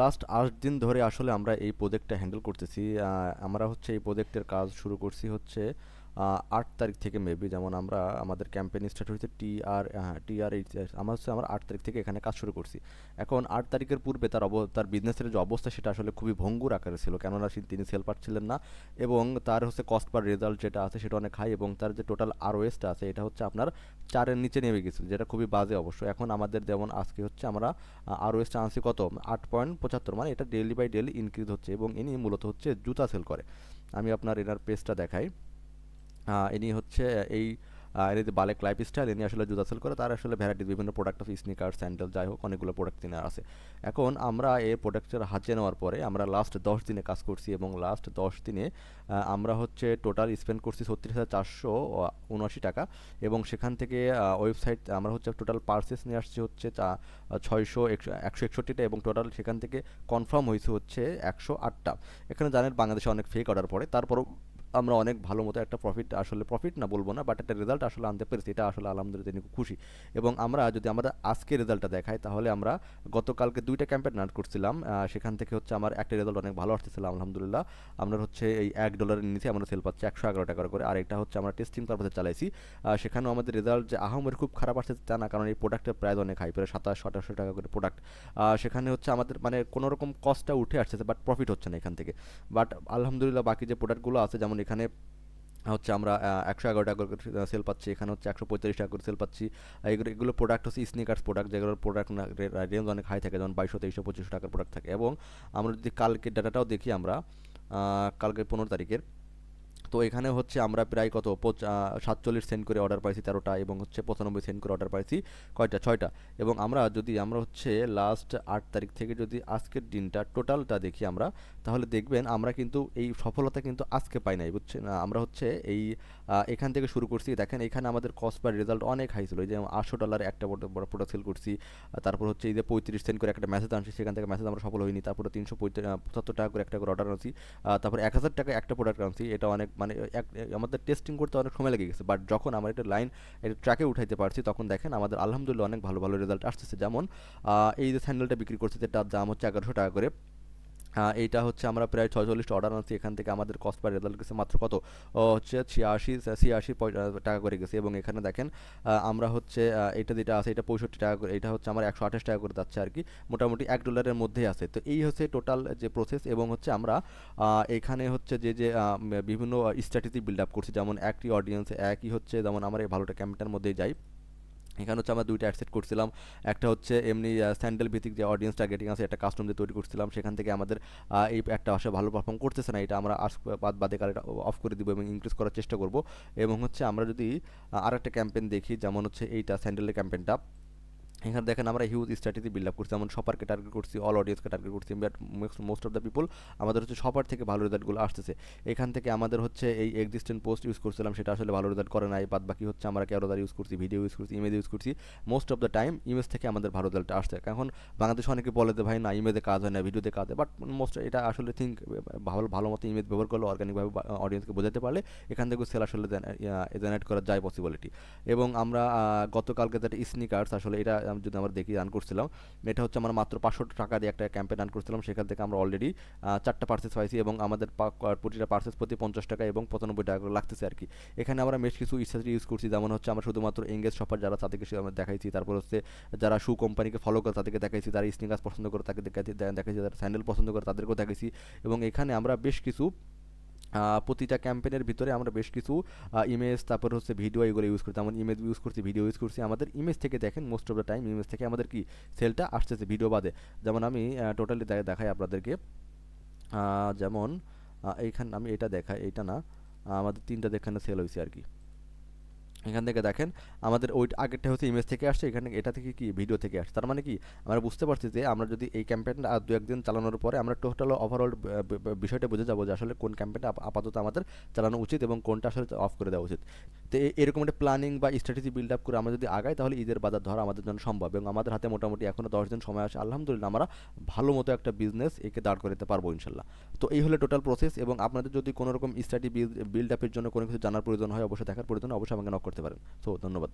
Last আট দিন ধরে আসলে আমরা এই প্রোজেক্টটা হ্যান্ডেল করতেছি। আমরা হচ্ছে এই প্রোজেক্টের কাজ শুরু করছি হচ্ছে আট তারিখ থেকে মেবি যেমন আমরা আমাদের ক্যাম্পেইন স্টার্ট হয়েছে টি আর টি আর এইচ আমরা হচ্ছে আমরা আট তারিখ থেকে এখানে কাজ শুরু করছি। এখন আট তারিখের পূর্বে তার অব, তার বিজনেসের যে অবস্থা সেটা আসলে খুবই ভঙ্গুর আকারে ছিল, কেননা তিনি সেল পাচ্ছিলেন না এবং তার হচ্ছে কস্ট পার রেজাল্ট যেটা আছে সেটা অনেক হাই এবং তার যে টোটাল আরওএসটা আছে এটা হচ্ছে আপনার চারের নিচে নেমে গেছিল যেটা খুবই বাজে অবশ্য। এখন আমাদের যেমন আজকে হচ্ছে আমরা আরওএসটা আনছি কত? আট পয়েন্ট পঁচাত্তর মানে এটা ডেলি বাই ডেলি ইনক্রিজ হচ্ছে এবং ইনি মূলত হচ্ছে জুতা সেল করে। আমি আপনার এনার পেজটা দেখাই। ইনি হচ্ছে এই এর যে বালেক লাইফ স্টাইল ইনি আসলে জুতা সেল করে, তার আসলে ভ্যারাইটি বিভিন্ন প্রোডাক্ট অফ স্নিকার স্যান্ডেল যাই হোক, অনেকগুলো প্রোডাক্ট তিনার আছে। এখন আমরা এই প্রোডাক্টের হাতে নেওয়ার পরে আমরা লাস্ট দশ দিনে কাজ করছি এবং লাস্ট দশ দিনে আমরা হচ্ছে টোটাল স্পেন্ড করছি ছত্রিশ হাজার চারশো উনআশি টাকা এবং সেখান থেকে ওয়েবসাইট আমরা হচ্ছে টোটাল পার্সেস নিয়ে আসছি হচ্ছে ছয়শো একশো একশো একষট্টিটা এবং টোটাল সেখান থেকে কনফার্ম হয়েছে হচ্ছে একশো আটটা। এখানে জানেন বাংলাদেশে অনেক ফেক অর্ডার পড়ে, তারপরও আমরা অনেক ভালো মতো একটা প্রফিট আসলে প্রফিট না বলব না বাট একটা রেজাল্ট আসলে আনতে পেরেছি, এটা আসলে আলহামদুলিল্লাহ খুশি। এবং আমরা যদি আমাদের আজকে রেজাল্টটা দেখাই, তাহলে আমরা গতকালকে দুইটা ক্যাম্পেন রান করছিলাম সেখান থেকে হচ্ছে আমার একটা রেজাল্ট অনেক ভালো আসতেছিল, আলহামদুলিল্লাহ। আমরা হচ্ছে এই এক ডলারের নিচে আমরা সেল পাচ্ছি একশো এগারো টাকা করে, আর এটা হচ্ছে আমরা টেস্টিং পারপাসে চালাইছি। সেখানেও আমাদের রেজাল্ট যে আহমের খুব খারাপ আসছে তা না, কারণ এই প্রোডাক্টের প্রাইস অনেক হাই প্রায় সাতাশ আঠাশশো টাকা করে প্রোডাক্ট সেখানে হচ্ছে আমাদের মানে কোনো রকম কস্টটা উঠে আসছে বাট প্রফিট হচ্ছে না এখান থেকে। বাট আলহামদুলিল্লাহ বাকি যে প্রোডাক্টগুলো আছে, যেমন এখানে হচ্ছে আমরা একশো এগারো টাকা সেল পাচ্ছি। এখানে হচ্ছে একশো পঁয়তাল্লিশ টাকা করে সেল পাচ্ছি। এগুলো এগুলো প্রোডাক্ট হচ্ছে স্নিকার্স প্রোডাক্ট যেগুলোর প্রোডাক্ট রেঞ্জ অনেক হাই থাকে। যেমন বাইশশো, তেইশশো, পঁচিশশো টাকার প্রোডাক্ট থাকে। এবং আমরা যদি কালকের ডাটাটাও দেখি আমরা কালকের পনেরো তারিখের তো এখানে হচ্ছে আমরা প্রায় কত? সাতচল্লিশ সেন্ট করে অর্ডার পাইছি তেরোটা এবং হচ্ছে পঁচানব্বই সেন্ট করে অর্ডার পাইছি কয়টা? ছয়টা। এবং আমরা যদি, আমরা হচ্ছে লাস্ট আট তারিখ থেকে যদি আজকের দিনটা টোটালটা দেখি আমরা, তাহলে দেখবেন আমরা কিন্তু এই সফলতা কিন্তু আজকে পাই নাই, বুঝছেন? আমরা হচ্ছে এই এখান থেকে শুরু করছি। দেখেন এখানে আমাদের কস্ট পার রেজাল্ট অনেক হাই ছিল। এই যে আটশো ডলার একটা বড় প্রোডাক্ট সেল করছি তারপর হচ্ছে এই যে পঁয়ত্রিশ সেন্ট করে একটা মেসেজ আনছি সেখান থেকে মেসেজ আমরা সফল হইনি। তারপরে তিনশো পঁচাত্তর টাকা করে একটা করে অর্ডার আনছি তারপর এক হাজার টাকা একটা প্রোডাক্ট আনছি। এটা অনেক মানে এক আমাদের টেস্টিং করতে অনেক সময় লেগে গেছে। বাট যখন আমার একটা লাইন একটা ট্র্যাকে উঠাইতে পারছি, তখন দেখেন আমাদের আলহামদুলিল্লাহ অনেক ভালো ভালো রেজাল্ট আসতেছে। যেমন এই যে স্যান্ডেলটা বিক্রি করছে, যেটার দাম হচ্ছে এগারোশো টাকা করে। এইটা হচ্ছে আমরা প্রায় ছয়চল্লিশটা অর্ডার আনছি। এখান থেকে আমাদের কস্ট পার রেজাল্ট গেছে মাত্র কত? হচ্ছে ছিয়াশি ছিয়াশি টাকা করে গেছে। এবং এখানে দেখেন আমরা হচ্ছে এটা যেটা আছে, এটা পঁয়ষট্টি টাকা করে, এটা হচ্ছে আমার একশো আঠাশ টাকা করে যাচ্ছে আর কি। মোটামুটি এক ডলারের মধ্যেই আছে। তো এই হচ্ছে টোটাল যে প্রসেস এবং হচ্ছে আমরা এখানে হচ্ছে যে যে বিভিন্ন স্ট্র্যাটেজি বিল্ড আপ করছি। যেমন একটি অডিয়েন্স একই হচ্ছে, যেমন আমার এই ভালোটা ক্যাম্পেটার মধ্যেই যাই। এখানে হচ্ছে আমরা দুইটা অ্যাডসেট করছিলাম। একটা হচ্ছে এমনি স্যান্ডেল ভিত্তিক যে অডিয়েন্স টার্গেটিং আছে, একটা কাস্টম দিয়ে তৈরি করছিলাম। সেখান থেকে আমাদের এই একটা আসে ভালো পারফর্ম করতেছে না। এটা আমরা বাদ বাদে এটা অফ করে দিব এবং ইনক্রিজ করার চেষ্টা করব। এবং হচ্ছে আমরা যদি আর একটা ক্যাম্পেন দেখি, যেমন হচ্ছে এইটা স্যান্ডেলের ক্যাম্পেইনটা এখানে দেখেন আমরা হিউজ স্ট্র্যাটেজি বিল্ড আপ করছি, যেমন সপারকে টার্গেট করছি অল অডিয়েন্সকে টার্গেট করছি but most of the people আমাদের হচ্ছে সবার থেকে ভালো রেজাল্টগুলো আসতেছে। এখান থেকে আমাদের হচ্ছে এই এক্সিস্টেন্ট পোস্ট ইউজ করছিলাম, সেটা আসলে ভালো রেজাল্ট করে নাই, বাদ বাকি হচ্ছে আমরা ক্যারোদার ইউজ করছি ভিডিও ইউজ করছি ইমেজ ইউজ করছি। Most of the time image থেকে আমাদের ভালো রেজাল্ট আসছে। এখন বাংলাদেশে অনেকে বলে যে, ভাই না ইমেজে কাজ হয় না ভিডিওতে কাজ হয়। বাট মোস্ট এটা আসলে থিঙ্ক ভালো ভালো মতো ইমেজ ব্যবহার করলে অর্গানিকভাবে অডিয়েন্সকে বোঝাতে পারলে এখান থেকে সেল আসলে জেনারেট করা যায় পসিবিলিটি এবং আমরা গতকালকে যেটা স্নিকার্স আসলে এটা আম, যদি আমরা দেখি রান করছিলাম এটা হচ্ছে আমরা মাত্র পাঁচশো টাকা দিয়ে একটা ক্যাম্পেইন রান করছিলাম। সেখান থেকে আমরা অলরেডি চারটা পার্সেস পাইছি এবং আমাদের প্রতিটা পার্সেস প্রতি পঞ্চাশ টাকা এবং পঁচানব্বই টাকা করে লাগতেছে আর কি। এখানে আমরা বেশ কিছু স্ট্র্যাটেজি ইউজ করছি। যেমন হচ্ছে আমরা শুধুমাত্র এঙ্গেজ শপার যারা তাদেরকে আমরা দেখাইছি। তারপর হচ্ছে যারা শু কোম্পানিকে ফলো করে তাদেরকে দেখাইছি। যারা স্নিকার্স পছন্দ করে তাকে দেখাইছি যারা স্যান্ডেল পছন্দ করে তাদেরকেও দেখাইছি। এবং এখানে আমরা বেশ কিছু প্রতিটা ক্যাম্পেনের ভিতরে আমরা বেশ কিছু ইমেজ, তারপর হচ্ছে ভিডিও এগুলো ইউজ করছি। যেমন ইমেজ ইউজ করছি, ভিডিও ইউজ করছি। আমাদের ইমেজ থেকে দেখেন most of the time image থেকে আমাদের কি সেলটা আসতেছে ভিডিও বাদে। যেমন আমি টোটালি দেখাই আপনাদেরকে। যেমন এইখান, আমি এটা দেখাই এটা না আমাদের তিনটা দেখানে সেল হয়েছে আর কি। এখান থেকে দেখেন, আমাদের ওই আগেরটা হচ্ছে ইমেজ থেকে আসছে, এখানে এটা থেকে কি ভিডিও থেকে আসছে? তার মানে কি, আমরা বুঝতে পারছি যে আমরা যদি এই ক্যাম্পেইনটা আর দু একদিন চালানোর পরে আমরা টোটাল ওভারঅল বিষয়টা বুঝে যাব যে আসলে কোন ক্যাম্পেইনটা আপাতত আমাদের চালানো উচিত এবং কোনটা আসলে অফ করে দেওয়া উচিত। তো এরকম একটা প্ল্যানিং বা স্ট্র্যাটেজি বিল্ড আপ করে আমরা যদি আগাই, তাহলে ঈদের বাজার ধরা আমাদের জন্য সম্ভব এবং আমাদের হাতে মোটামুটি এখনও দশ দিন সময় আছে। আলহামদুলিল্লাহ আমরা ভালো মতো একটা বিজনেস একে দাঁড় করে দিতে পারব ইনশাল্লাহ। তো এই হলো টোটাল প্রসেস এবং আপনাদের যদি কোনোরকম রকম স্টাডি বিল্ড আপের জন্য কোনো কিছু জানার প্রয়োজন হয়, অবশ্যই দেখার প্রয়োজন অবশ্যই আমাকে নক করতে পারেন। সো ধন্যবাদ।